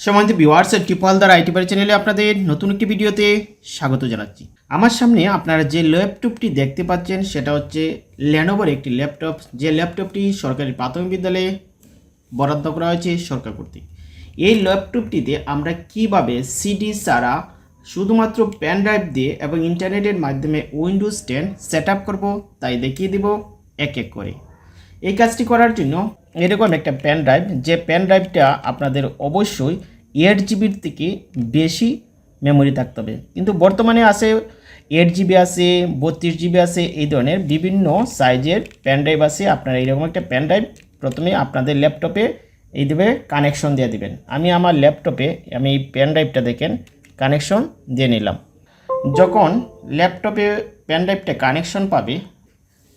সমান্ত viewers টিপলদার IT বাড়ি চ্যানেলে আপনাদের নতুন একটি ভিডিওতে স্বাগত জানাচ্ছি। আমার সামনে আপনারা যে ল্যাপটপটি দেখতে পাচ্ছেন, সেটা হচ্ছে ল্যানোভার একটি ল্যাপটপ যে ল্যাপটপটি সরকারি প্রাথমিক বিদ্যালয়ে বরাদ্দ করা হয়েছে সরকার কর্তৃক। এই ল্যাপটপটিতে আমরা কীভাবে সিডি ছাড়া শুধুমাত্র পেন ড্রাইভ দিয়ে এবং ইন্টারনেটের মাধ্যমে উইন্ডোজ টেন সেট আপ করব, তাই দেখিয়ে দেব এক এক করে। এই কাজটি করার জন্য এরকম একটা পেন ড্রাইভ যে পেন ড্রাইভটা আপনাদের অবশ্যই এইট জিবির থেকে বেশি মেমোরি থাকতে হবে। কিন্তু বর্তমানে আছে এইট জিবি আছে, বত্রিশ জিবি আছে, এই ধরনের বিভিন্ন সাইজের পেন ড্রাইভ আছে। আপনারা এরকম একটা পেন ড্রাইভ প্রথমে আপনাদের ল্যাপটপে এই দেবে কানেকশন দিয়ে দিবেন। আমি আমার ল্যাপটপে আমি এই পেন ড্রাইভটা দেখেন কানেকশন দিয়ে নিলাম। যখন ল্যাপটপে পেন ড্রাইভটা কানেকশন পাবে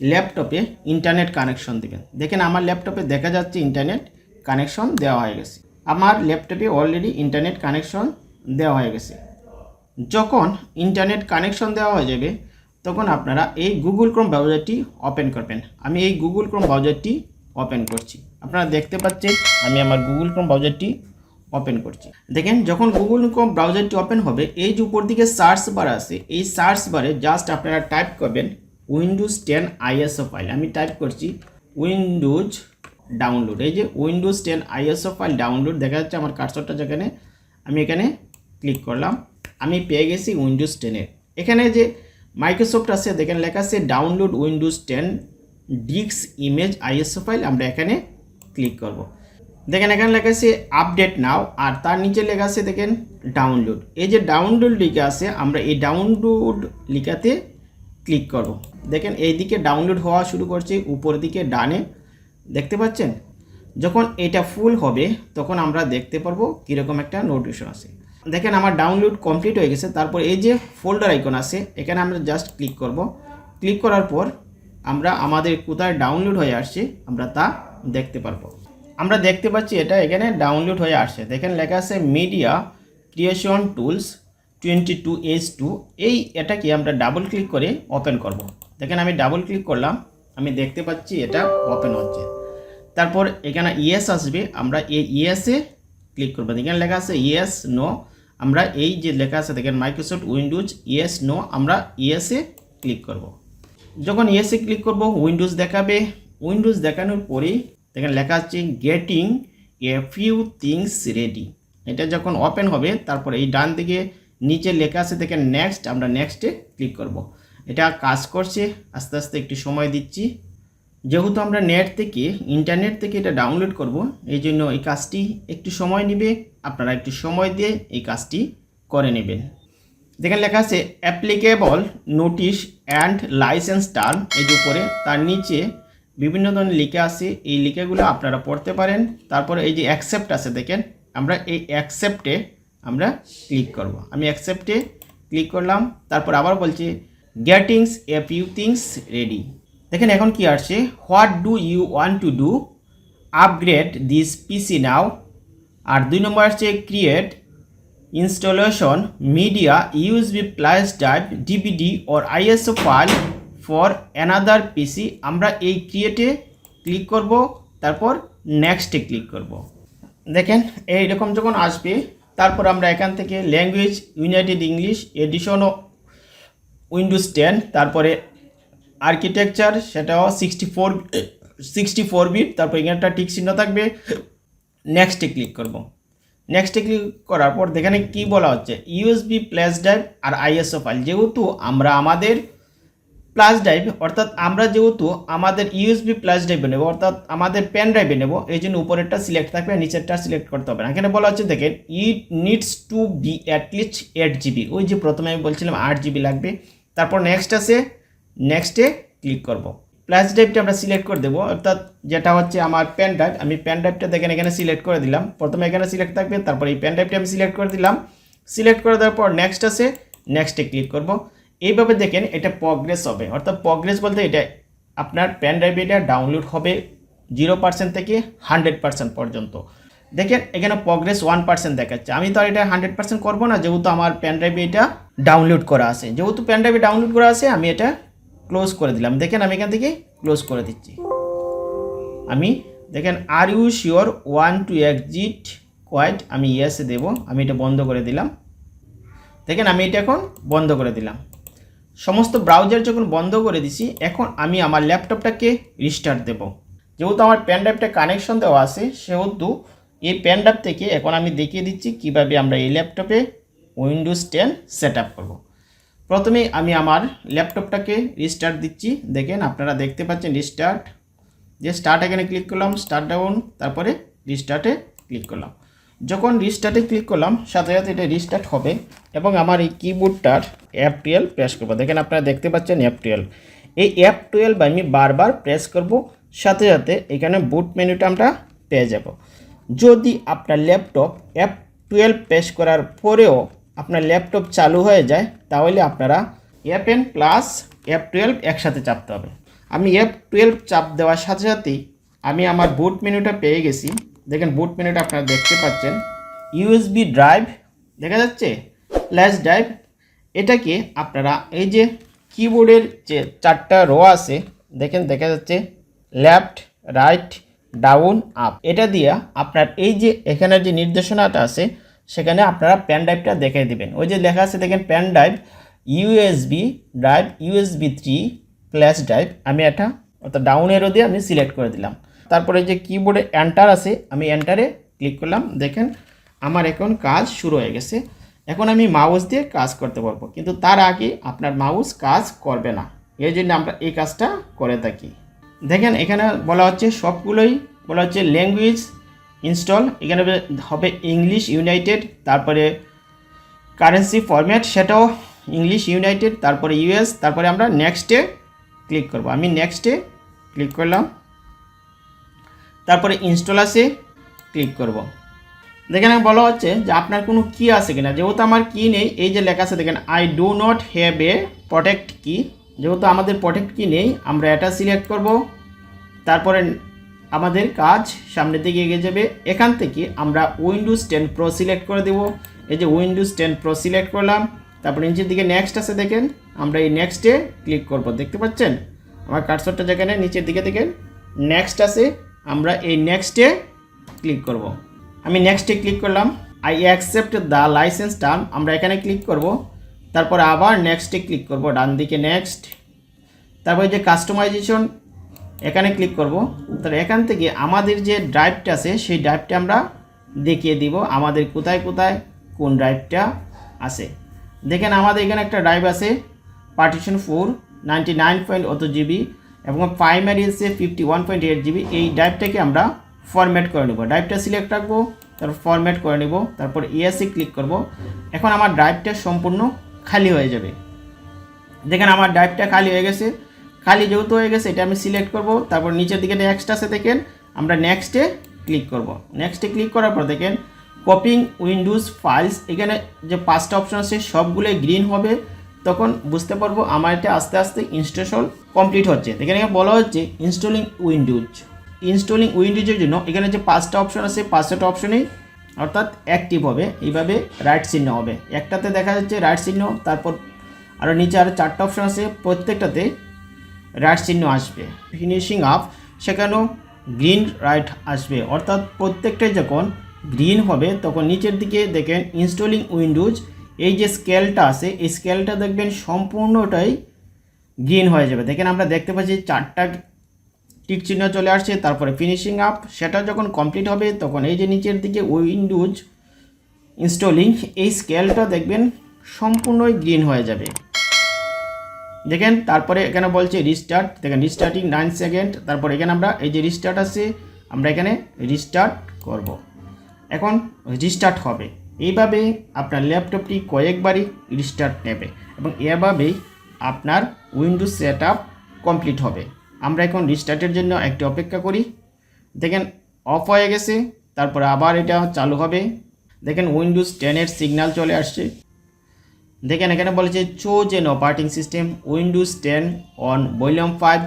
ল্যাপটপে ইন্টারনেট কানেকশন দিবেন। দেখেন আমার ল্যাপটপে দেখা যাচ্ছে ইন্টারনেট কানেকশন দেওয়া হয়ে গেছে। আমার ল্যাপটপে অলরেডি ইন্টারনেট কানেকশন দেওয়া হয়ে গেছে। যখন ইন্টারনেট কানেকশন দেওয়া হয়ে যাবে, তখন আপনারা এই গুগল ক্রোম ব্রাউজারটি ওপেন করবেন। আমি এই গুগল ক্রোম ব্রাউজারটি ওপেন করছি। আপনারা দেখতে পাচ্ছেন, আমি আমার গুগল ক্রোম ব্রাউজারটি ওপেন করছি। দেখেন, যখন গুগল ক্রোম ব্রাউজারটি ওপেন হবে, এই যে উপর দিকে সার্চ বার আছে, এই সার্চ বারে জাস্ট আপনারা টাইপ করবেন উইন্ডোজ টেন আইএসও ফাইল আমি টাইপ করছি উইন্ডোজ ডাউনলোড এই যে Windows ten ISO file download দেখা যাচ্ছে আমার কার্সরটা যেখানে আমি এখানে ক্লিক করলাম। আমি পেয়ে গেছি উইন্ডোজ টেনের এখানে যে মাইক্রোসফট আছে, দেখেন লেখা আছে ডাউনলোড উইন্ডোজ টেন ডিক্স ইমেজ আইএসও ফাইল আমরা এখানে ক্লিক করব। দেখেন এখানে লেখা আছে আপডেট নাও আর তার নিচে লেখা আছে দেখেন ডাউনলোড এই যে ডাউনলোড লিখা আছে, আমরা এই ডাউনলোড লিখাতে ক্লিক করব। দেখেন এই দিকে ডাউনলোড হওয়া শুরু করছে উপর দিকে ডানে। দেখতে পাচ্ছেন? যখন এটা ফুল হবে, তখন আমরা দেখতে পারব কীরকম একটা নোটিফিকেশন আছে। দেখেন আমার ডাউনলোড কমপ্লিট হয়ে গেছে, তারপর এই যে ফোল্ডার আইকন আছে, এখানে আমরা জাস্ট ক্লিক করব। ক্লিক করার পর আমরা আমাদের কোথায় ডাউনলোড হয়ে আসছে, আমরা তা দেখতে পারব। আমরা দেখতে পাচ্ছি এটা এখানে ডাউনলোড হয়ে আসছে। দেখেন লেখা আছে media creation tools twenty two H two, এই এটাকে আমরা ডাবল ক্লিক করে ওপেন করব। দেখেন আমি ডাবল ক্লিক করলাম, আমি দেখতে পাচ্ছি এটা ওপেন হচ্ছে তারপর এখানে ইয়েস আসবে, আমরা এই ইয়েসে ক্লিক করব এখানে লেখা আছে ইয়েস নো আমরা এই যে লেখা আছে, দেখেন মাইক্রোসফট উইন্ডোজ ইয়েস নো আমরা ইয়েসে ক্লিক করব। যখন ইয়েসে ক্লিক করব উইন্ডোজ দেখাবে উইন্ডোজ দেখানোর পরেই দেখেন লেখা আছে getting a few things ready এটা যখন ওপেন হবে, তারপর এই ডান দিকে নিচে লেখা আছে দেখেন নেক্সট আমরা নেক্সটে ক্লিক করব। এটা কাজ করছে, আস্তে আস্তে একটু সময় দিচ্ছি। যেহেতু আমরা নেট থেকে ইন্টারনেট থেকে এটা ডাউনলোড করব, এই জন্য এই কাজটি একটু সময় নেবে, আপনারা একটু সময় দিয়ে এই কাজটি করে নেবেন। দেখেন লেখা আছে applicable notice and license term এই যে উপরে, তার নিচে বিভিন্ন ধরনের লিখে আছে, এই লিখেগুলো আপনারা পড়তে পারেন। তারপরে এই যে অ্যাকসেপ্ট আছে দেখেন, আমরা এই অ্যাকসেপ্টে আমরা ক্লিক করব। আমি অ্যাকসেপ্টে ক্লিক করলাম, তারপর আবার বলছে getting a few things ready দেখেন এখন কি আসছে? What do you want to do upgrade this PC now আর দুই নম্বর আসছে create installation media USB plus drive DVD or ISO file for another PC আমরা এই ক্রিয়েটে ক্লিক করব, তারপর নেক্সটে ক্লিক করব। দেখেন, এইরকম যখন আসবে তারপর আমরা এখান থেকে ল্যাঙ্গুয়েজ, ইউনাইটেড ইংলিশ এডিশনও উইন্ডোজ টেন, তারপরে আর্কিটেকচার, সেটাও sixty four sixty four bit তারপর এখানে একটা টিক চিহ্ন থাকবে। নেক্সটে ক্লিক করব। নেক্সটে ক্লিক করার পর এখানে কি বলা হচ্ছে? ইউএসবি প্লাস ড্রাইভ আর আইএসও ফাইল যেহেতু আমরা আমাদের প্লাস ড্রাইভ অর্থাৎ আমরা যেহেতু আমাদের ইউএসবি প্লাস ড্রাইভে নেব, অর্থাৎ আমাদের পেন ড্রাইভে নেব, এই জন্য উপরেরটা সিলেক্ট থাকবে নিচেরটা সিলেক্ট করতে হবে না। এখানে বলা হচ্ছে, দেখেন it needs to be at least eight GB ওই যে প্রথমে আমি বলছিলাম আট জিবি লাগবে। তারপর নেক্সট আছে নেক্সটে ক্লিক করব। প্লাস ড্রাইভটা আমরা সিলেক্ট করে দেবো, অর্থাৎ যেটা হচ্ছে আমার পেন ড্রাইভ আমি পেন ড্রাইভটা দেখেন এখানে সিলেক্ট করে দিলাম। প্রথমে এখানে সিলেক্ট থাকবে, তারপর এই পেন ড্রাইভটা আমি সিলেক্ট করে দিলাম। সিলেক্ট করে দেওয়ার পর নেক্সট আছে নেক্সটে ক্লিক করব। এইভাবে দেখেন এটা প্রগ্রেস হবে। অর্থাৎ প্রগ্রেস বলতে এটা আপনার পেন ড্রাইভে এটা ডাউনলোড হবে জিরো পার্সেন্ট থেকে হান্ড্রেড পার্সেন্ট পর্যন্ত। দেখেন এখানে প্রগ্রেস ওয়ান পার্সেন্ট দেখাচ্ছে। আমি তো আর এটা হান্ড্রেড পার্সেন্ট করব না, যেহেতু আমার পেন ড্রাইভে এটা ডাউনলোড করা আছে। যেহেতু পেন ড্রাইভে ডাউনলোড করা আছে, আমি এটা ক্লোজ করে দিলাম। দেখেন আমি এখান থেকে ক্লোজ করে দিচ্ছি। আমি, দেখেন আর you sure want to exit quit আমি ইয়েসে দেবো। আমি এটা বন্ধ করে দিলাম। দেখেন আমি এটা এখন বন্ধ করে দিলাম। সমস্ত ব্রাউজার যখন বন্ধ করে দিছি, এখন আমি আমার ল্যাপটপটাকে রিস্টার্ট দেব। যেহেতু আমার প্যান ড্রাইভটা কানেকশন দেওয়া আছে, সেহেতু এই প্যান ড্রাইভ থেকে এখন আমি দেখিয়ে দিচ্ছি কীভাবে আমরা এই ল্যাপটপে উইন্ডোজ টেন সেট আপ করব। প্রথমে আমি আমার ল্যাপটপটাকে রিস্টার্ট দিচ্ছি। দেখেন আপনারা দেখতে পাচ্ছেন রিস্টার্ট যে স্টার্ট এখানে ক্লিক করলাম স্টার্ট ডাউন তারপরে রিস্টার্টে ক্লিক করলাম। যখন রিস্টার্টে ক্লিক করলাম, সাথে সাথে এটা রিস্টার্ট হবে এবং আমার এই কিবোর্ডটার অ্যাপ টুয়েলভ প্রেস করব। দেখেন আপনারা দেখতে পাচ্ছেন অ্যাপ টুয়েলভ এই অ্যাপ টুয়েলভ আমি বারবার প্রেস করব, সাথে সাথে এখানে বুট মেনুটা আমরা পেয়ে যাব। যদি আপনার ল্যাপটপ অ্যাপ টুয়েলভ প্রেস করার পরেও আপনার ল্যাপটপ চালু হয়ে যায়, তাহলে আপনারা F N plus F twelve একসাথে চাপতে হবে। আমি অ্যাপ টুয়েলভ চাপ দেওয়ার সাথে সাথেই আমি আমার বুট মেনুটা পেয়ে গেছি। দেখেন বুট মেনুটা আপনারা দেখতে পাচ্ছেন। ইউএসবি ড্রাইভ দেখা যাচ্ছে? ফ্ল্যাশ ড্রাইভ এটাকে আপনারা এই যে কিবোর্ডের যে চারটা রো আছে দেখেন দেখা যাচ্ছে লেফট রাইট ডাউন আপ এটা দিয়ে আপনার এই যে এখানের যে নির্দেশনাটা আছে সেখানে আপনারা প্যান ড্রাইভটা দেখে দিবেন। ওই যে লেখা আছে দেখেন pen drive USB drive USB three flash drive আমি এটা অর্থাৎ ডাউন এরো দিয়ে আমি সিলেক্ট করে দিলাম। তারপরে যে কিবোর্ডে এন্টার আছে, আমি এন্টারে ক্লিক করলাম, দেখেন আমার এখন কাজ শুরু হয়ে গেছে। এখন আমি মাউস দিয়ে কাজ করতে পারব, কিন্তু তার আগে আপনার মাউস কাজ করবে না। এই জন্য আমরা এই কাজটা করে থাকি। দেখেন এখানে বলা হচ্ছে সবগুলোই, বলা হচ্ছে ল্যাঙ্গুয়েজ ইনস্টল এখানে হবে ইংলিশ ইউনাইটেড তারপরে কারেন্সি ফরম্যাট সেটাও ইংলিশ ইউনাইটেড তারপরে ইউএস তারপরে আমরা নেক্সটে ক্লিক করব। আমি নেক্সটে ক্লিক করলাম। তারপরে ইনস্টল আছে ক্লিক করব। দেখেন বলা হচ্ছে যে আপনার কোনো কি আছে কিনা। যেহেতু আমার কি নেই, এই যে লেখা আছে দেখেন I do not have a product key যেহেতু আমাদের প্রোটেক্ট কি নেই, আমরা এটা সিলেক্ট করব। তারপরে আমাদের কাজ সামনের দিকে এগিয়ে যাবে। এখান থেকে আমরা উইন্ডোজ টেন প্রো সিলেক্ট করে দেব। এই যে উইন্ডোজ টেন প্রো সিলেক্ট করলাম। তারপরে নিচের দিকে নেক্সট আছে দেখেন, আমরা এই নেক্সটে ক্লিক করব। দেখতে পাচ্ছেন? আমার কার্সরটা যেখানে, নিচের দিকে দেখেন নেক্সট আছে। আমরা এই নেক্সটে ক্লিক করব। আমি নেক্সটে ক্লিক করলাম। I accept the license term আমরা এখানে ক্লিক করব। তারপর আবার নেক্সটে ক্লিক করব, ডান দিকে নেক্সট তারপরে যে কাস্টমাইজেশন এখানে ক্লিক করব। তাহলে এখান থেকে আমাদের যে ড্রাইভটা আছে, সেই ড্রাইভটা আমরা দেখিয়ে দিব, আমাদের কোথায় কোথায় কোন ড্রাইভটা আছে। দেখেন আমাদের এখানে একটা ড্রাইভ আছে partition four ninety nine point অত জিবি এবং প্রাইমারি আছে fifty one point eight GB এই ড্রাইভটাকে আমরা ফরম্যাট করে নেব। ড্রাইভটা সিলেক্ট রাখব, তারপর ফরম্যাট করে নেব, তারপর ইএসসি ক্লিক করব। এখন আমার ড্রাইভটা সম্পূর্ণ খালি হয়ে যাবে। দেখেন আমার ড্রাইভটা খালি হয়ে গেছে। খালি যেহেতু হয়ে গেছে, এটা আমি সিলেক্ট করব। তারপর নিচের দিকে নেক্সট আছে দেখেন, আমরা নেক্সটে ক্লিক করব। নেক্সটে ক্লিক করার পর দেখেন কপিং উইন্ডোজ ফাইলস এখানে যে পাঁচটা অপশন আছে, সবগুলোই গ্রিন হবে। তখন বুঝতে পারব আমার এটা আস্তে আস্তে ইনস্টল কমপ্লিট হচ্ছে। এখানে বলা হচ্ছে ইনস্টলিং উইন্ডোজ ইনস্টলিং উইন্ডোজের জন্য এখানে যে পাঁচটা অপশন আছে, পাঁচটা অপশনেই অর্থাৎ অ্যাক্টিভ হবে, এইভাবে রাইট চিহ্ন হবে। একটাতে দেখা যাচ্ছে রাইট চিহ্ন, তারপর আরও নিচে আরও চারটা অপশন আছে, প্রত্যেকটাতে রাইট চিহ্ন আসবে। ফিনিশিং আপ সেখানেও গ্রিন রাইট আসবে। অর্থাৎ প্রত্যেকটাই যখন গ্রিন হবে, তখন নিচের দিকে দেখেন ইনস্টলিং উইন্ডোজ এই যে স্কেলটা আছে, এই স্কেলটা দেখবেন সম্পূর্ণটাই গ্রিন হয়ে যাবে। দেখেন আমরা দেখতে পাচ্ছি চারটা টিক চিহ্ন চলে আসছে, তারপরে ফিনিশিং আপ সেটা যখন কমপ্লিট হবে, তখন এই যে নিচের দিকে উইন্ডোজ ইনস্টলিং এই স্কেলটা দেখবেন সম্পূর্ণই গ্রিন হয়ে যাবে। দেখেন, তারপরে এখানে বলছে রিস্টার্ট দেখেন রিস্টার্টিং নাইন সেকেন্ড তারপর এখানে আমরা এই যে রিস্টার্ট আছে, আমরা এখানে রিস্টার্ট করব। এখন রিস্টার্ট হবে। এইভাবে আপনার ল্যাপটপটি কয়েকবারই রিস্টার্ট নেবে এবং এভাবেই আপনার উইন্ডোজ সেট কমপ্লিট হবে। আমরা এখন রিস্টার্টের জন্য একটি অপেক্ষা করি। দেখেন অফ হয়ে গেছে, তারপরে আবার এটা চালু হবে। দেখেন উইন্ডোজ টেনের সিগন্যাল চলে আসছে। দেখেন, এখানে বলেছে choose an operating system Windows ten on volume five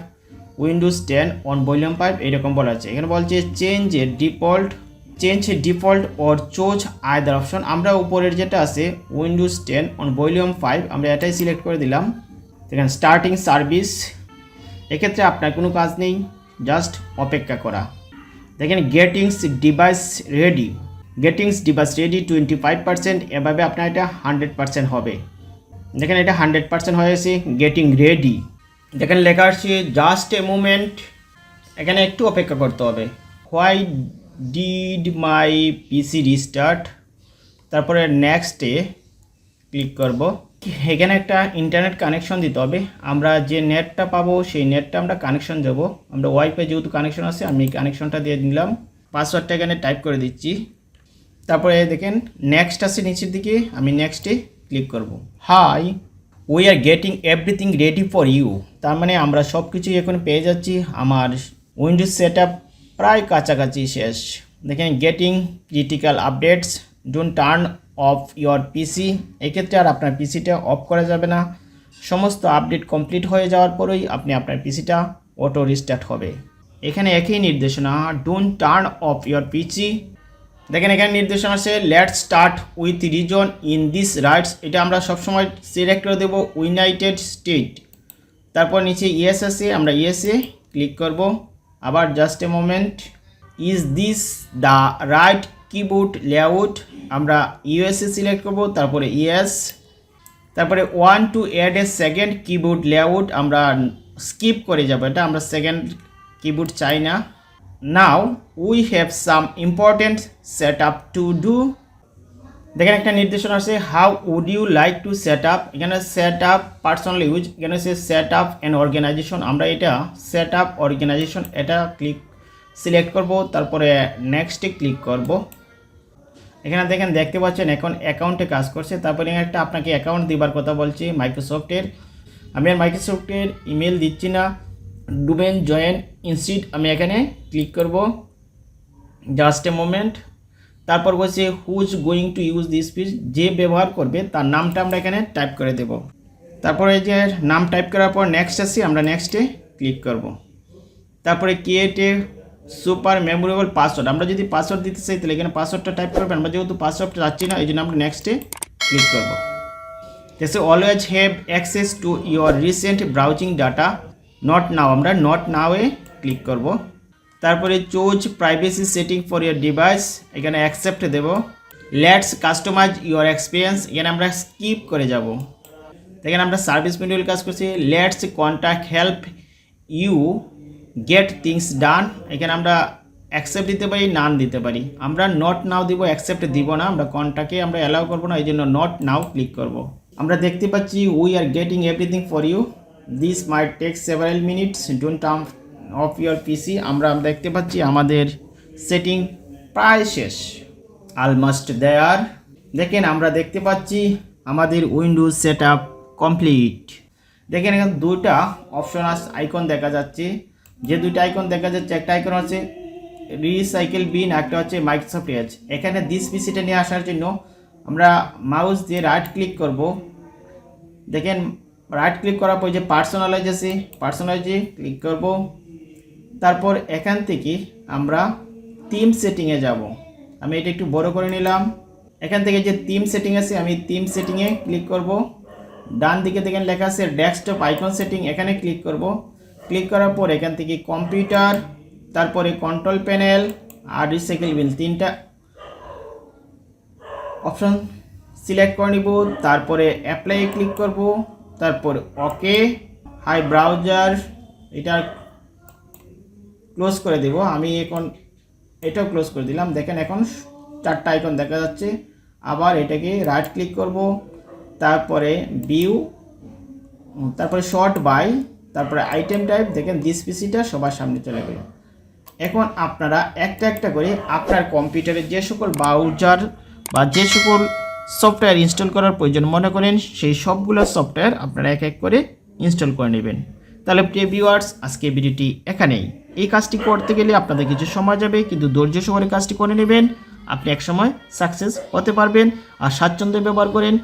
Windows ten on volume five এরকম বলা আছে। এখানে বলছে change a default change default or choose either option আমরা উপরের যেটা আছে Windows ten on volume five আমরা এটাই সিলেক্ট করে দিলাম। দেখেন স্টার্টিং সার্ভিস এক্ষেত্রে আপনার কোনো কাজ নেই জাস্ট অপেক্ষা করা। দেখেন getting device ready getting device ready twenty five percent এভাবে আপনার এটা হান্ড্রেড পার্সেন্ট হবে। দেখেন, এটা হান্ড্রেড পার্সেন্ট গেছে গেটিং রেডি দেখেন, লেখা আসছে জাস্ট এ মুমেন্ট এখানে একটু অপেক্ষা করতে হবে। Why did my PC restart তারপরে নেক্সটে ক্লিক করব। এখানে একটা ইন্টারনেট কানেকশন দিতে হবে। আমরা যে নেটটা পাবো, সেই নেটটা আমরা কানেকশন দেব। আমরা ওয়াইফাই যেহেতু কানেকশন আছে, আমি কানেকশনটা দিয়ে দিলাম। পাসওয়ার্ডটা এখানে টাইপ করে দিচ্ছি। তারপরে দেখেন নেক্সট আছে নিচের দিকে। আমি নেক্সটে ক্লিক করব। Hi we are getting everything ready for you তার মানে আমরা সব কিছুই এখন পেয়ে যাচ্ছি। আমার উইন্ডোজ সেট প্রায় কাছাকাছি শেষ। দেখেন getting critical updates don't turn off your PC এক্ষেত্রে আর আপনার পিসিটা অফ করা যাবে না। সমস্ত আপডেট কমপ্লিট হয়ে যাওয়ার পরেই আপনি আপনার পিসিটা অটো রিস্টার্ট হবে। এখানে একই নির্দেশনা don't turn off your PC দেখেন, এখানে নির্দেশনা আছে let start with region in this rights এটা আমরা সবসময় সিলেক্ট করে দেবো ইউনাইটেড স্টেট তারপর নিচে ইয়েস আছে আমরা ইয়েসে ক্লিক করব। আবার just a moment is this the right keyboard layout আমরা ইউএসএ সিলেক্ট করব, তারপরে ইয়েস তারপরে want to add a second keyboard layout আমরা স্কিপ করে যাব। এটা আমরা সেকেন্ড কিবোর্ড চাই না। Now we have some important set up to do দেখেন একটা নির্দেশনা আছে how would you like to set up এখানে সেট আপ পার্সোনাল ইউজ এখানে আছে সেট আপ অ্যান্ড অর্গানাইজেশন আমরা এটা সেট আপ অর্গানাইজেশন এটা ক্লিক সিলেক্ট করব, তারপরে নেক্সটে ক্লিক করব। এখানে দেখেন, দেখতে পাচ্ছেন এখন অ্যাকাউন্টে কাজ করছে, তারপরে একটা আপনাকে অ্যাকাউন্ট দিবার কথা বলছি মাইক্রোসফটের আমি আর মাইক্রোসফটের ইমেল দিচ্ছি না ডুবেন জয়েন ইনস্টিট আমি এখানে ক্লিক করব। জাস্ট এ মোমেন্ট তারপর বলছে who's going to use this PC যে ব্যবহার করবে, তার নামটা আমরা এখানে টাইপ করে দেব। তারপরে এই যে নাম টাইপ করার পর নেক্সট আসি আমরা নেক্সটে ক্লিক করব। তারপরে create a super memorable password আমরা যদি পাসওয়ার্ড দিতে চাই, তাহলে এখানে পাসওয়ার্ডটা টাইপ করবেন। আমরা যেহেতু পাসওয়ার্ডটা যাচ্ছি না, এই জন্য আমরা নেক্সটে ক্লিক করব। দেশে always have access to your recent browsing data not now আমরা নট নাওয়ে ক্লিক করব। তারপরে choose privacy setting for your device এখানে অ্যাকসেপ্ট দেব। লেটস কাস্টমাইজ ইউর এক্সপিরিয়েন্স এখানে আমরা স্কিপ করে যাব। এখানে আমরা সার্ভিস মেনুয়াল কাজ করছি। Let's contact help you get things done এখানে আমরা অ্যাকসেপ্ট দিতে পারি নান দিতে পারি। আমরা নট নাও দিব অ্যাকসেপ্ট দিব না। আমরা কনটাকে আমরা অ্যালাউ করব না এই জন্য নট নাও ক্লিক করব। আমরা দেখতে পাচ্ছি we are getting everything for you this may take several minutes don't turn off your PC আমরা দেখতে পাচ্ছি আমাদের সেটিং প্রায় শেষ। অলমোস্ট দেয়ার দেখেন, আমরা দেখতে পাচ্ছি আমাদের উইন্ডোজ সেট আপ কমপ্লিট দেখেন, এখানে দুটা অপশন আস আইকন দেখা যাচ্ছে। যে দুইটা আইকন দেখা যাচ্ছে, একটা আইকন হচ্ছে রিসাইকেল বিন একটা হচ্ছে মাইক্রোসফট এজ এখানে দিস পিসিটা নিয়ে আসার জন্য আমরা মাউস দিয়ে রাইট ক্লিক করব। দেখেন রাইট ক্লিক করার পর যে পার্সোনালাইজ আছে পার্সোনালাইজে ক্লিক করব। তারপর এখান থেকে আমরা থিম সেটিংয়ে যাব। আমি এটা একটু বড় করে নিলাম। এখান থেকে যে থিম সেটিং আছে, আমি থিম সেটিংয়ে ক্লিক করব। ডান দিকে দেখেন লেখা আছে ডেস্কটপ আইকন সেটিং এখানে ক্লিক করব। ক্লিক করার পর এখান থেকে কম্পিউটার তারপরে কন্ট্রোল প্যানেল আর রিসাইকেল বিল তিনটা অপশন সিলেক্ট করে নিব। তারপরে অ্যাপ্লাই ক্লিক করব। তারপর ওকে হাই ব্রাউজার এটা ক্লোজ করে দেব। আমি এখন এটাও ক্লোজ করে দিলাম। দেখেন এখন চারটা আইকন দেখা যাচ্ছে। আবার এটাকে রাইট ক্লিক করব। তারপরে ভিউ তারপরে শর্ট বাই তারপরে আইটেম টাইপ দেখেন দিস পিসিটা সবার সামনে চলে গেল। এখন আপনারা একটা একটা করে আপনার কম্পিউটারে যে সকল ব্রাউজার বা যে সকল সফটওয়্যার ইনস্টল করার প্রয়োজন মনে করেন, সেই সবগুলো সফটওয়্যার আপনারা এক এক করে ইনস্টল করে নেবেন। তাহলে প্রিয় ভিউয়ার্স আজকে ভিডিওটি এখানেই। এই কাজটি করতে গেলে আপনাদের কিছু সময় যাবে, কিন্তু ধৈর্য সহকারে কাজটি করে নেবেন। আপনি একসময় সাকসেস হতে পারবেন। আর স্বাচ্ছন্দ্য ব্যবহার করেন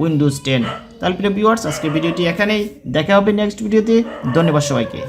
উইন্ডোজ টেন তাহলে প্রিয় ভিউয়ার্স আজকে ভিডিওটি এখানেই। দেখা হবে নেক্সট ভিডিওতে ধন্যবাদ সবাইকে।